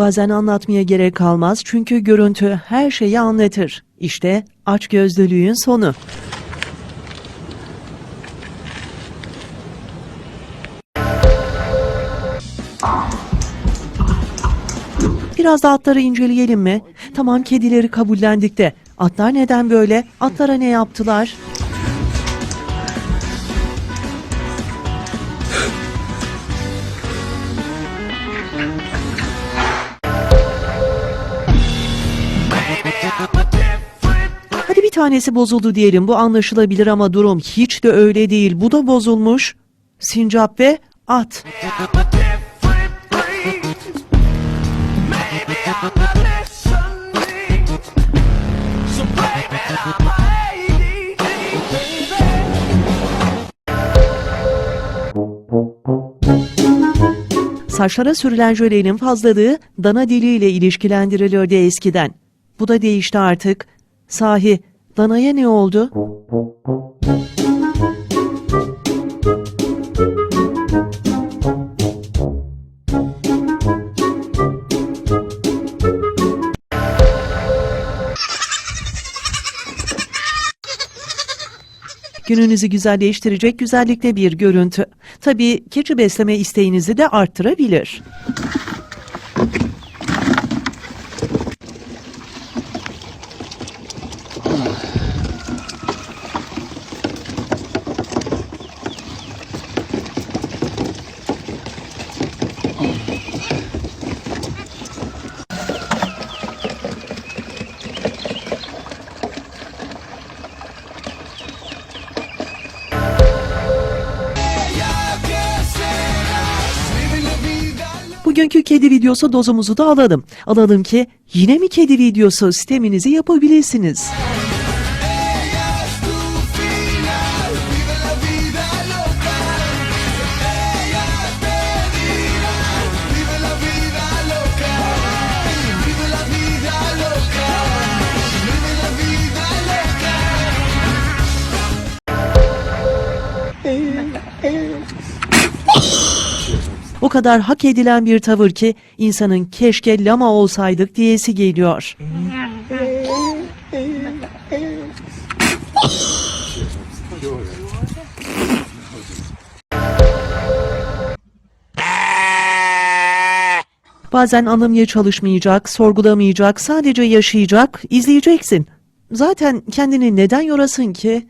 Bazen anlatmaya gerek kalmaz çünkü görüntü her şeyi anlatır. İşte açgözlülüğün sonu. Biraz da atları inceleyelim mi? Tamam kedileri kabullendik de. Atlar neden böyle? Atlara ne yaptılar? Bir tanesi bozuldu diyelim. Bu anlaşılabilir ama durum hiç de öyle değil. Bu da bozulmuş. Sincap ve at. Saçlara sürülen jölenin fazlalığı dana diliyle ilişkilendirilirdi eskiden. Bu da değişti artık. Sahi danaya ne oldu? Gününüzü güzelleştirecek güzellikte bir görüntü. Tabii keçi besleme isteğinizi de arttırabilir. Bugünkü kedi videosu dozumuzu da alalım. Alalım ki yine mi kedi videosu sisteminizi yapabilirsiniz. O kadar hak edilen bir tavır ki insanın keşke lama olsaydık diyesi geliyor. Bazen anlamaya çalışmayacak, sorgulamayacak, sadece yaşayacak, izleyeceksin. Zaten kendini neden yorasın ki?